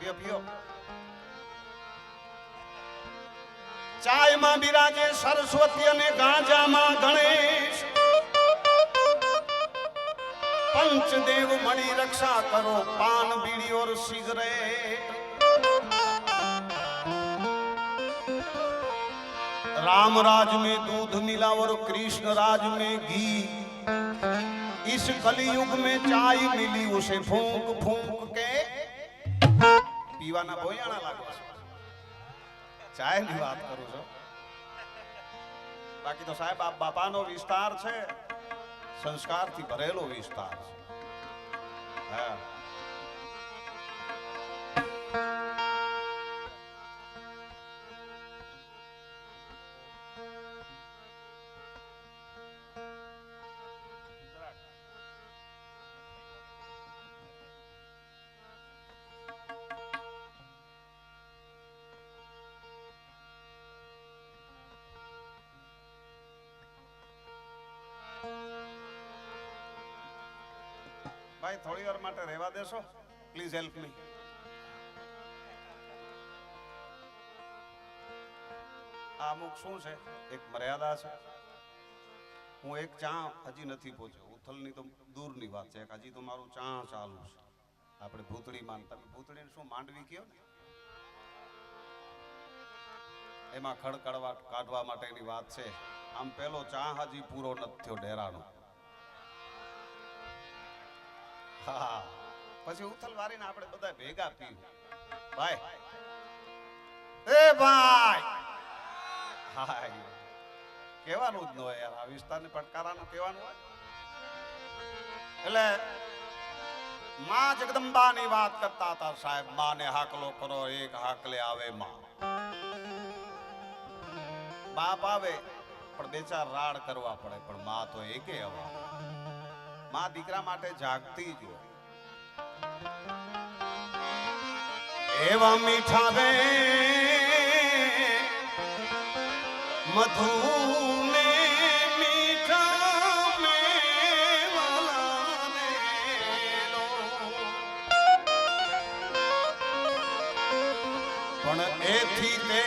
પીઓ પીઓ ચાયમાં બિરાજે સરસ્વતી અને ગાંજામાં ગણેશ પંચદેવ મણી રક્ષા કરો પાન બીડી और सिगरेट राम राज में दूध मिला और कृष्ण राज में घी इस कलयुग में चाय मिली उसे फूंक फूंक के પીવાના ભોયાણા લાગો છો. ચાયની વાત કરું છો. બાકી તો સાહેબ આ બાપાનો વિસ્તાર છે. સંસ્કારથી ભરેલો વિસ્તાર છે. હા. ભાઈ, થોડી વાર માટે રહેવા દેશો. પ્લીઝ હેલ્પ મી આ અમુક શું છે? એક મર્યાદા છે. હું એક ચા હજી નથી પહોંચ્યો. ઉથલની તો દૂરની વાત છે. હજી તો મારું ચા ચાલુ છે. આપણે ભૂતળી માન, તમે ભૂતળીને શું માંડવી કયો ને? એમાં ખડકડવા કાઢવા માટેની વાત છે. આમ પેલો ચા હજી પૂરો નથી થયો ડેરાનો. હા. પછી ઉથલ વારીને આપણે બધા ભેગા પીવું. ભાઈ. એ ભાઈ. હાય. કહેવાનું જ ન હોય યાર. આ વિસ્તારને પડકારાનું કહેવાનું હોય. એટલે માં જગદંબાની વાત કરતા હતા સાહેબ. માને હાકલો કરો એક હાકલે આવે માં. બાપ આવે, પણ બે ચાર રાડ કરવા પડે. પણ માં તો એકે અવા માં દીકરા માટે જાગતી જો એવા મીઠા બે મધુ પણ એથી તે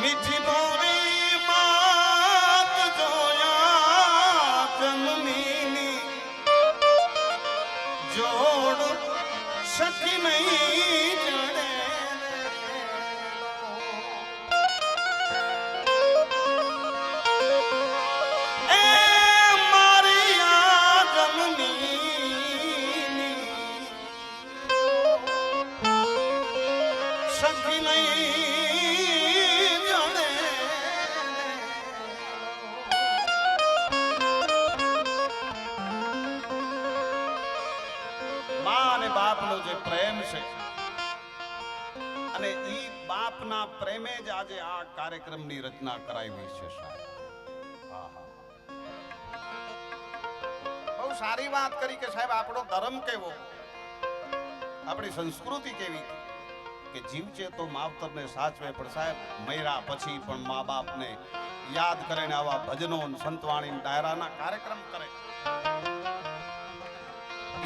મીઠી બોરી સખી નહીં બાપના પ્રેમે જ આજે આ કાર્યક્રમની રચના કરાવી છે. બહુ સારી વાત કરી કે, સાહેબ, આપણો ધર્મ કેવો? આપણી સંસ્કૃતિ કેવી? કે જીવશે તો માવતરને સાચવે, પણ સાહેબ મૈરા પછી પણ મા બાપને યાદ કરે ને આવા ભજનો ને સંતવાણી ને ડાયરાના કાર્યક્રમ કરે.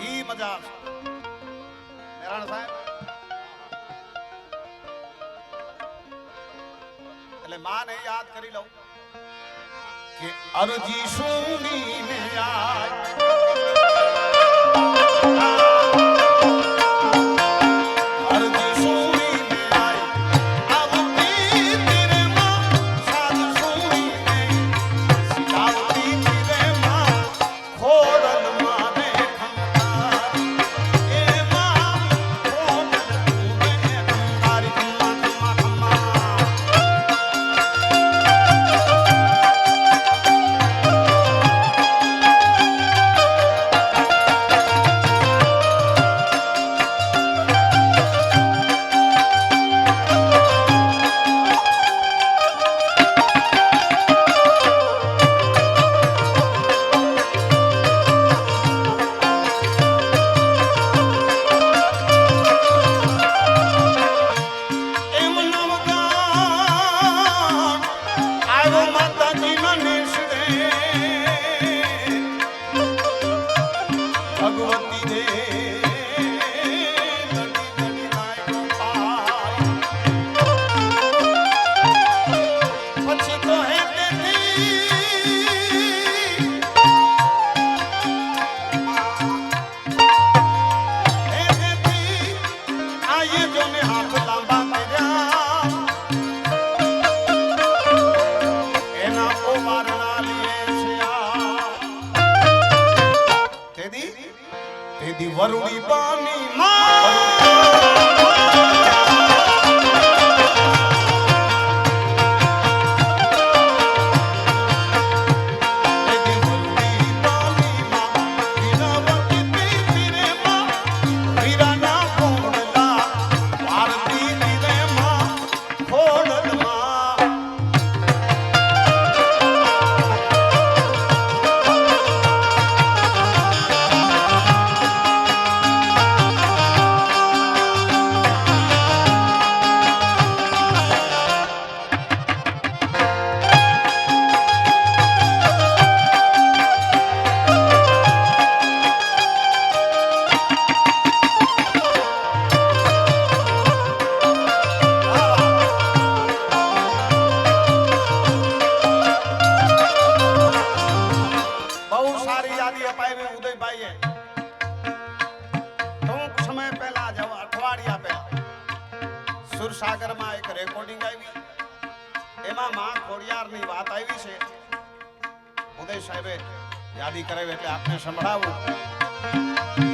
ઈ મજા છે સાહેબ એટલે માને યાદ કરી લઉં કે અરજી સુની ને અરજી શાંતિ દે ઉદય સાહેબે યાદી કરાવી એટલે આપને સંભળાવું.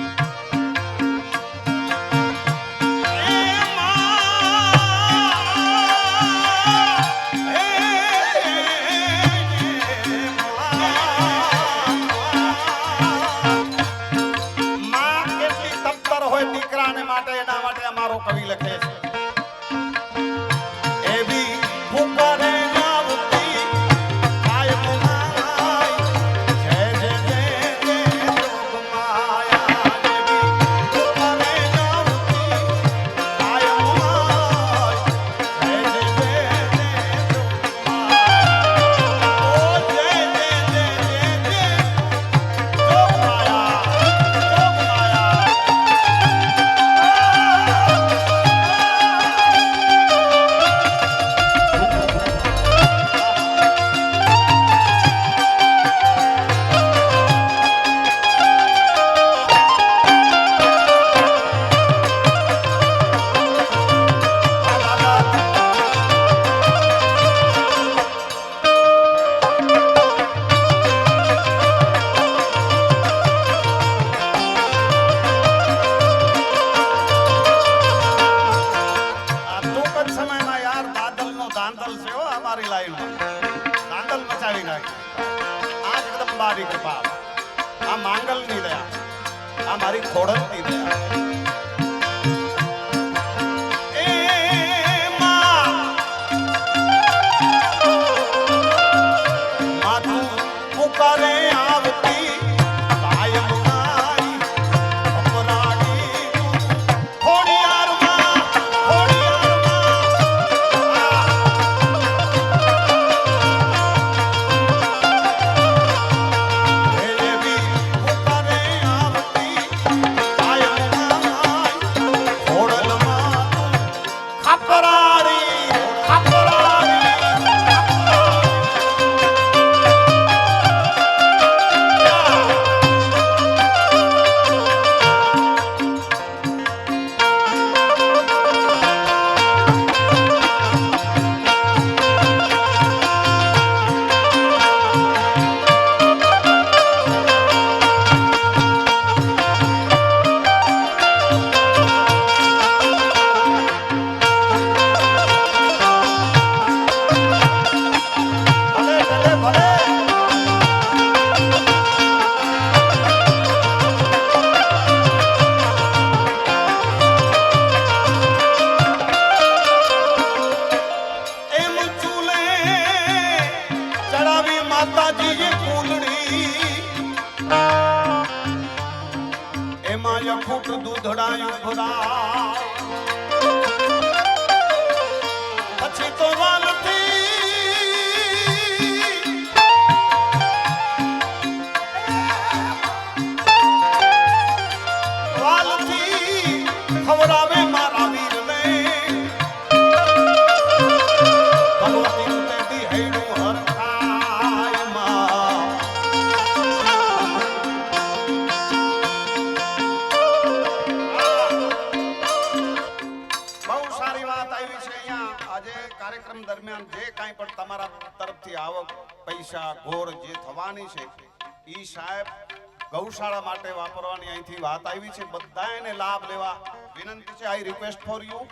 વિનંતી છે આઈ રિક્વેસ્ટ ફોર યુ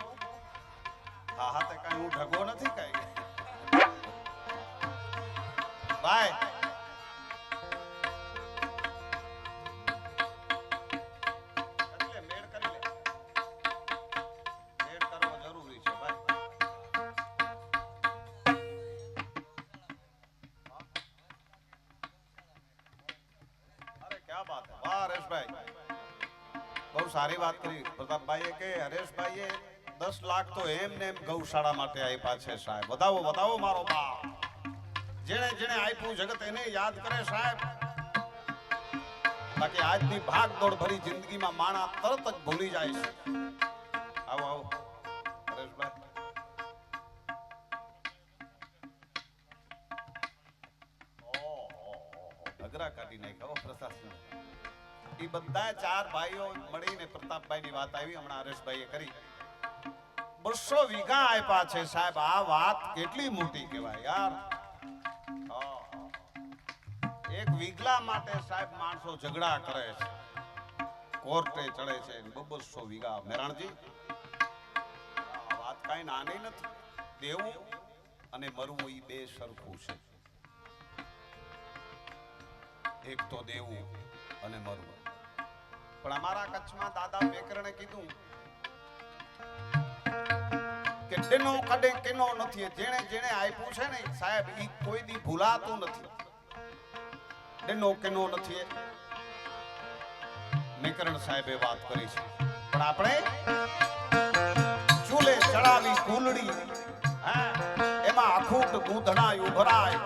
હા હા, તે કાંઈ હું ઢગો નથી કાંઈ. બાય સારી વાત કરી. પ્રતાપભાઈએ કે, હરેશભાઈએ દસ લાખ તો એમ ને એમ ગૌશાળા માટે આપ્યા છે સાહેબ. વધાવો વધાવો મારો બાપ. જેણે જેણે આપ્યું જગત એને યાદ કરે સાહેબ. બાકી આજની ભાગ દોડ ભરી જિંદગીમાં માણા તરત જ ભૂલી જાય છે. બધા ચાર ભાઈઓ મળીને પ્રતાપભાઈની વાત આવી, હમણાં હરેશભાઈએ કરી. બસો વીઘા આપ્યા છે સાહેબ, આ વાત કેટલી મોટી કહેવાય યાર. એક વીઘલા માટે સાહેબ માણસો ઝઘડા કરે છે. કોર્ટે ચડે છે બસો વીઘા. મેરાણજી વાત કાંઈ નાની નથી. દેવું અને મરવું એ બે સરખું છે. એક તો દેવું અને મરવું. પણ અમારા કચ્છમાં દાદા મેકરણે કીધું કે ડેનો કડે કેનો નથી. જેણે જેણે આપ્યું છે ને, સાહેબ એ કોઈ દી ભૂલાતું નથી. ડેનો કેનો નથી. મેકરણ સાહેબે વાત કરી છે. પણ આપણે ચૂલે ચડાવી કુલડી એમાં અખૂટ દૂધણા ઉભરાય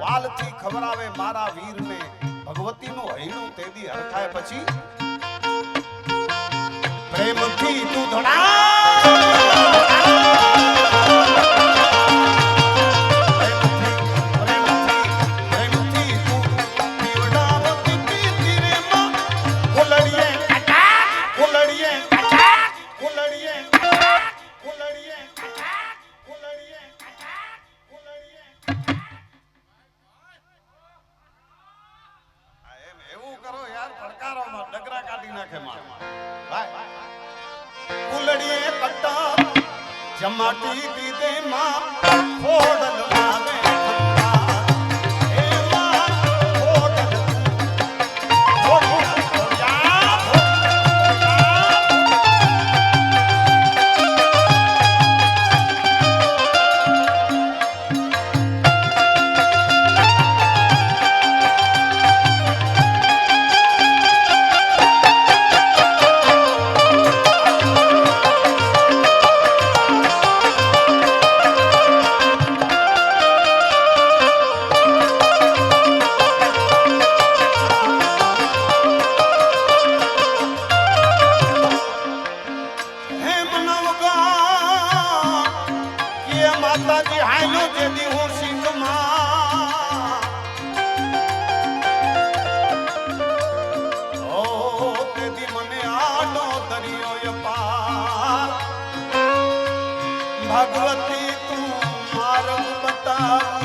વાલથી ખવરાવે મારા વીરને. ભગવતીનું હૈણું તેદી હરખાય પછી પ્રેમથી દૂધણા પ્રેમથી માતાજી હાયલો જેદી હું સિંગમાં ઓ તેદી મને આડો દરિયો અપાર. ભગવતી તું માર્ગ બતાવજે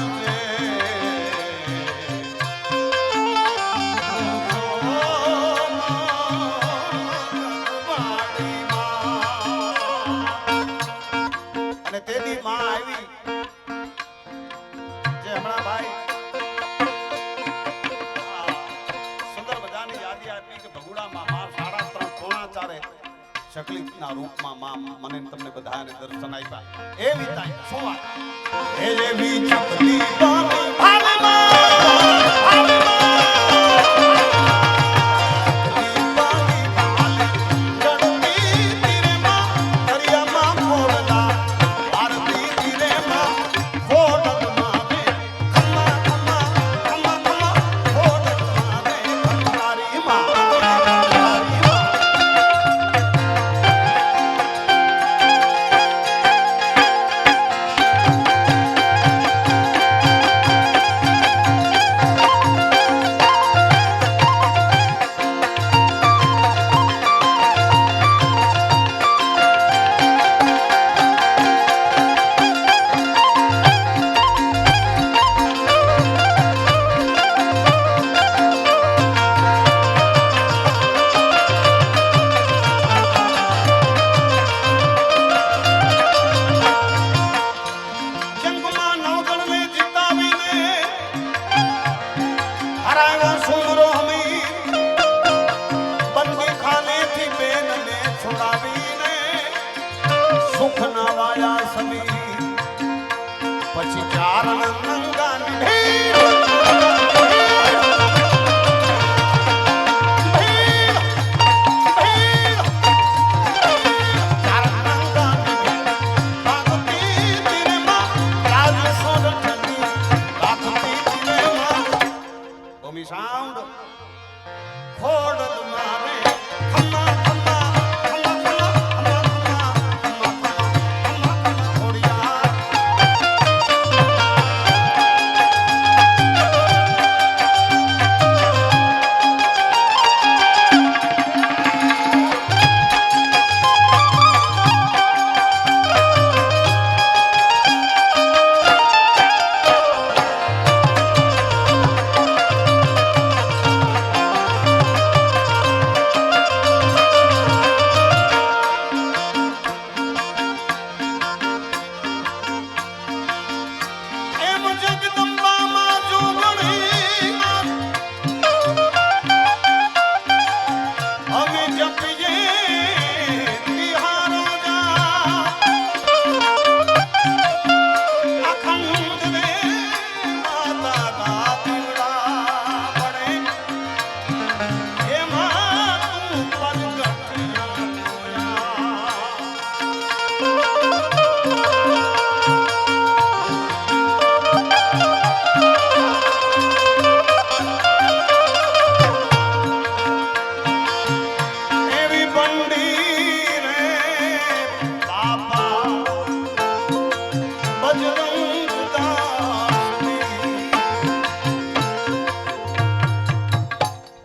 શકલીના રૂપમાં માં મને તમને બધાને દર્શન આપ્યા. એવી તાઈ શું વાત? એવી ચકલી બાની ભાવમાં